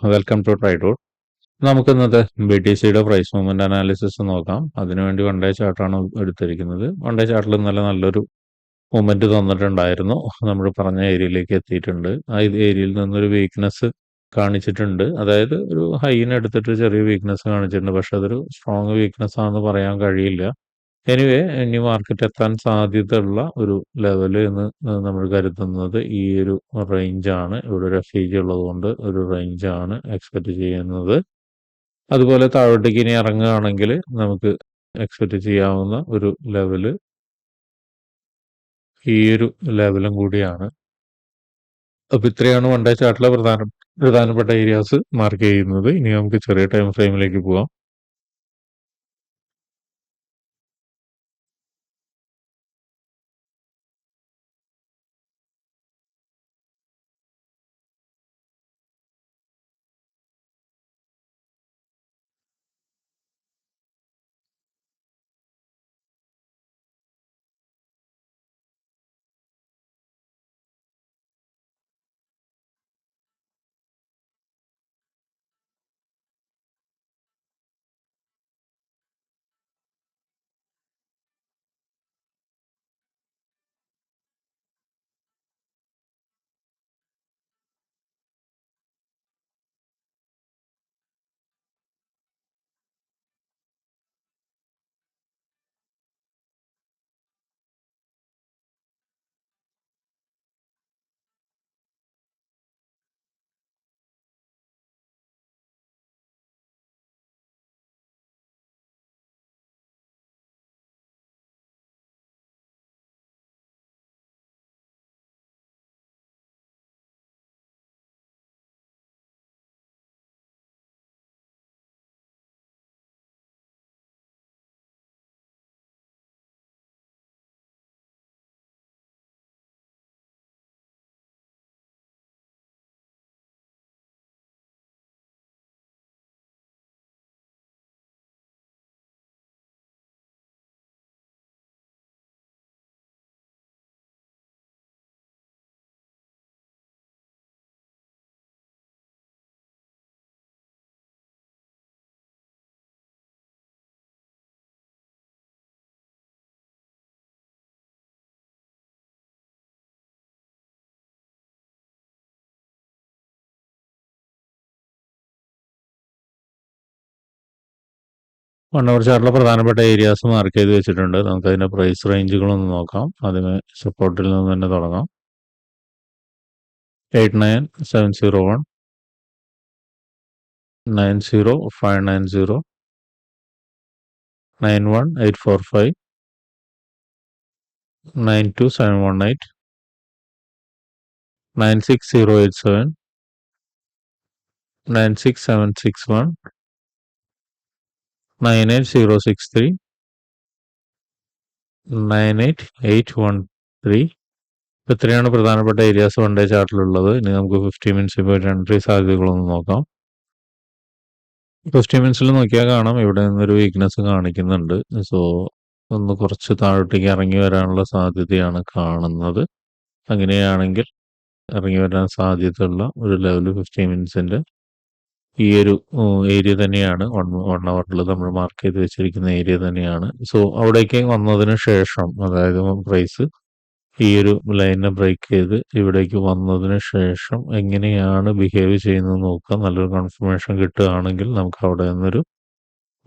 Welcome to ട്രൈഡോട്ട് നമുക്ക് ഇന്നത്തെ ബി ടി സിയുടെ പ്രൈസ് മൂവ്മെന്റ് അനാലിസിസ് നോക്കാം. അതിനുവേണ്ടി വൺ ഡേ ചാർട്ടാണ് എടുത്തിരിക്കുന്നത്. വൺ ഡേ ചാർട്ടിൽ ഇന്നലെ നല്ലൊരു മൂവ്മെന്റ് തന്നിട്ടുണ്ടായിരുന്നു. നമ്മൾ പറഞ്ഞ ഏരിയയിലേക്ക് എത്തിയിട്ടുണ്ട്. ആ ഏരിയയിൽ നിന്നൊരു വീക്ക്നെസ് കാണിച്ചിട്ടുണ്ട്. അതായത് ഒരു ഹൈനെ എടുത്തിട്ട് ചെറിയ വീക്ക്നെസ് കാണിച്ചിട്ടുണ്ട്. പക്ഷെ അതൊരു സ്ട്രോങ് വീക്ക്നെസ് ആണെന്ന് പറയാൻ കഴിയില്ല. എനിവേ ഇനി മാർക്കറ്റ് എത്താൻ സാധ്യതയുള്ള ഒരു ലെവൽ എന്ന് നമ്മൾ കരുതുന്നത് ഈ ഒരു റേഞ്ചാണ് ഇവിടെ ഒരു എഫ് ജി ഉള്ളതുകൊണ്ട് ഒരു റേഞ്ചാണ് എക്സ്പെക്റ്റ് ചെയ്യുന്നത്. അതുപോലെ താഴോട്ടേക്ക് ഇനി ഇറങ്ങുകയാണെങ്കിൽ നമുക്ക് എക്സ്പെക്റ്റ് ചെയ്യാവുന്ന ഒരു ലെവൽ ഈ ഒരു ലെവലും കൂടിയാണ്. അപ്പൊ ഇത്രയാണ് വൺ ഡേ ചാർട്ടിലെ പ്രധാന പ്രധാനപ്പെട്ട ഏരിയാസ് മാർക്ക് ചെയ്യുന്നത്. ഇനി നമുക്ക് ചെറിയ ടൈം ഫ്രെയിമിലേക്ക് പോവാം. വൺ അവർ ചാർട്ടിലെ പ്രധാനപ്പെട്ട ഏരിയാസ് മാർക്ക് ചെയ്ത് വെച്ചിട്ടുണ്ട്. നമുക്ക് അതിന്റെ പ്രൈസ് റേഞ്ചുകളൊന്ന് നോക്കാം. അതിന് സപ്പോർട്ടിൽ നിന്ന് തന്നെ തുടങ്ങാം. Eight nine seven zero one nine zero five nine zero nine one eight four five nine two seven one eight nine six zero eight seven nine six seven six one nine eight zero six three. Nine eight eight one three. ഇത്രയാണ് പ്രധാനപ്പെട്ട areas one day ചാർട്ടിലുള്ളത് ഇനി നമുക്ക് fifty minutes പോയിട്ട് entry സാധ്യതകളൊന്ന് നോക്കാം. ഫിഫ്റ്റി മിനിറ്റ്സിൽ നോക്കിയാൽ കാണാം. ഇവിടെ നിന്നൊരു വീക്ക്നെസ് കാണിക്കുന്നുണ്ട്. സോ ഒന്ന് കുറച്ച് താഴോട്ടേക്ക് ഇറങ്ങി വരാനുള്ള സാധ്യതയാണ് കാണുന്നത്. അങ്ങനെയാണെങ്കിൽ ഇറങ്ങി വരാൻ സാധ്യതയുള്ള ഒരു ലെവൽ ഫിഫ്റ്റി മിനിറ്റ്സിന്റെ ഈ ഒരു ഏരിയ തന്നെയാണ്. വൺ വൺ അവറിൽ നമ്മൾ മാർക്ക് ചെയ്ത് വെച്ചിരിക്കുന്ന ഏരിയ തന്നെയാണ്. സോ അവിടേക്ക് വന്നതിന് ശേഷം അതായത് പ്രൈസ് ഈ ഒരു ലൈനെ ബ്രേക്ക് ചെയ്ത് ഇവിടേക്ക് വന്നതിന് ശേഷം എങ്ങനെയാണ് ബിഹേവ് ചെയ്യുന്നത് നോക്കുക. നല്ലൊരു കൺഫർമേഷൻ കിട്ടുകയാണെങ്കിൽ നമുക്ക് അവിടെ നിന്നൊരു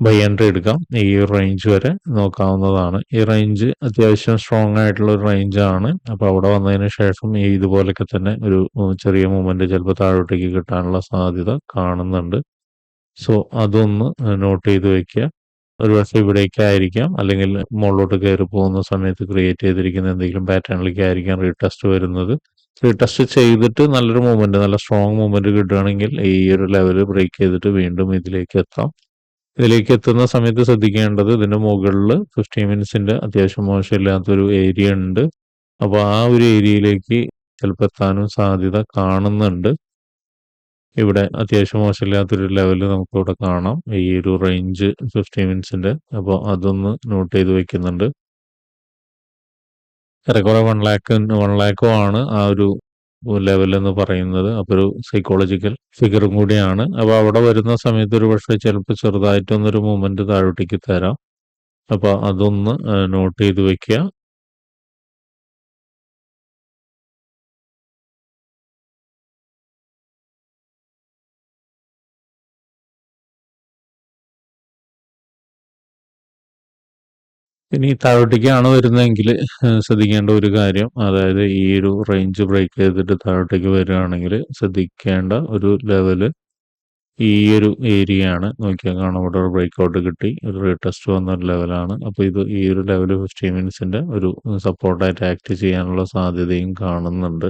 ബൈ എൻട്രി എടുക്കാം. ഈ റേഞ്ച് വരെ നോക്കാവുന്നതാണ്. ഈ റേഞ്ച് അത്യാവശ്യം സ്ട്രോങ് ആയിട്ടുള്ള ഒരു റേഞ്ചാണ് അപ്പോൾ അവിടെ വന്നതിന് ശേഷം ഈ ഇതുപോലൊക്കെ തന്നെ ഒരു ചെറിയ മൂവ്മെന്റ് ചിലപ്പോൾ താഴോട്ടേക്ക് കിട്ടാനുള്ള സാധ്യത കാണുന്നുണ്ട്. സോ അതൊന്ന് നോട്ട് ചെയ്ത് വെക്കുക. ഒരു പക്ഷേ ഇവിടേക്കായിരിക്കാം അല്ലെങ്കിൽ മുകളിലോട്ട് കയറി പോകുന്ന സമയത്ത് ക്രിയേറ്റ് ചെയ്തിരിക്കുന്ന എന്തെങ്കിലും പാറ്റേണിലേക്ക് ആയിരിക്കാം റീടെസ്റ്റ് വരുന്നത്. റീടെസ്റ്റ് ചെയ്തിട്ട് നല്ലൊരു മൂവ്മെന്റ് നല്ല സ്ട്രോങ് മൂവ്മെന്റ് കിട്ടുകയാണെങ്കിൽ ഈ ഒരു ലെവൽ ബ്രേക്ക് ചെയ്തിട്ട് വീണ്ടും ഇതിലേക്ക് എത്താം. ഇതിലേക്ക് എത്തുന്ന സമയത്ത് ശ്രദ്ധിക്കേണ്ടത് ഇതിന്റെ മുകളിൽ ഫിഫ്റ്റീൻ മിനിറ്റ്സിന്റെ അത്യാവശ്യം മോശമില്ലാത്തൊരു ഏരിയ ഉണ്ട്. അപ്പോൾ ആ ഒരു ഏരിയയിലേക്ക് ചിലപ്പോൾ എത്താനും സാധ്യത കാണുന്നുണ്ട്. ഇവിടെ അത്യാവശ്യം മോശമില്ലാത്തൊരു ലെവൽ നമുക്കിവിടെ കാണാം. ഈ ഒരു റേഞ്ച് ഫിഫ്റ്റി മിനിറ്റ്സിന്റെ അപ്പോൾ അതൊന്ന് നോട്ട് ചെയ്ത് വെക്കുന്നുണ്ട്. ഏറെക്കുറെ വൺ ലാക്ക് വൺ ലാക്കോ ആണ് ആ ഒരു ലെവൽ എന്ന് പറയുന്നത്. അപ്പോൾ ഒരു സൈക്കോളജിക്കൽ ഫിഗറും കൂടിയാണ്. അപ്പോൾ അവിടെ വരുന്ന സമയത്ത് ഒരു പക്ഷേ ചിലപ്പോൾ ചെറുതായിട്ടൊന്നൊരു മൂവ്മെന്റ് താഴോട്ടേക്ക് തരാം. അപ്പോൾ അതൊന്ന് നോട്ട് ചെയ്ത് വെക്കുക. ഇനി താഴോട്ടേക്കാണ് വരുന്നതെങ്കിൽ ശ്രദ്ധിക്കേണ്ട ഒരു കാര്യം. അതായത് ഈ ഒരു റേഞ്ച് ബ്രേക്ക് ചെയ്തിട്ട് താഴോട്ടേക്ക് വരികയാണെങ്കിൽ ശ്രദ്ധിക്കേണ്ട ഒരു ലെവൽ ഈ ഒരു ഏരിയ ആണ്. നോക്കിയാൽ കാണാം ഇവിടെ ഒരു ബ്രേക്ക് ഔട്ട് കിട്ടി ഒരു റീടെസ്റ്റ് വന്ന ഒരു ലെവലാണ് അപ്പോൾ ഇത് ഈ ഒരു ലെവൽ ഫിഫ്റ്റി മിനിറ്റ്സിന്റെ ഒരു സപ്പോർട്ടായിട്ട് ആക്ട് ചെയ്യാനുള്ള സാധ്യതയും കാണുന്നുണ്ട്.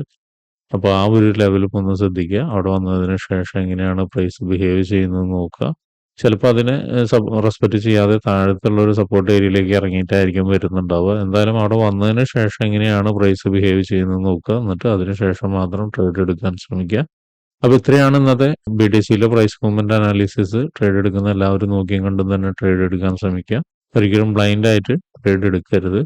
അപ്പോൾ ആ ഒരു ലെവലിൽ ഒന്ന് ശ്രദ്ധിക്കുക. അവിടെ വന്നതിന് ശേഷം എങ്ങനെയാണ് പ്രൈസ് ബിഹേവ് ചെയ്യുന്നത് നോക്കുക. ചിലപ്പോൾ അതിനെ റെസ്പെക്ട് ചെയ്യാതെ താഴത്തുള്ള ഒരു സപ്പോർട്ട് ഏരിയയിലേക്ക് ഇറങ്ങിയിട്ടായിരിക്കും വരുന്നുണ്ടാവുക. എന്തായാലും അവിടെ വന്നതിന് ശേഷം എങ്ങനെയാണ് പ്രൈസ് ബിഹേവ് ചെയ്യുന്നത് നോക്കുക. എന്നിട്ട് അതിനുശേഷം മാത്രം ട്രേഡ് എടുക്കാൻ ശ്രമിക്കുക. അപ്പോൾ ഇത്രയാണ് ഇന്നത്തെ ബി ഡി സിയിലെ പ്രൈസ് മൂവ്മെന്റ് അനാലിസിസ് ട്രേഡ് എടുക്കുന്ന എല്ലാവരും നോക്കിയും കണ്ടും തന്നെ ട്രേഡ് എടുക്കാൻ ശ്രമിക്കുക. ഒരിക്കലും ബ്ലൈൻഡ് ആയിട്ട് ട്രേഡ് എടുക്കരുത്.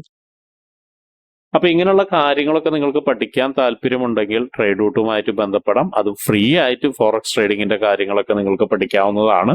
അപ്പൊ ഇങ്ങനെയുള്ള കാര്യങ്ങളൊക്കെ നിങ്ങൾക്ക് പഠിക്കാൻ താല്പര്യമുണ്ടെങ്കിൽ ട്രേഡ് റൂട്ടുമായിട്ട് ബന്ധപ്പെടാം. അത് ഫ്രീ ആയിട്ട് ഫോറക്സ് ട്രേഡിങ്ങിന്റെ കാര്യങ്ങളൊക്കെ നിങ്ങൾക്ക് പഠിക്കാവുന്നതാണ്.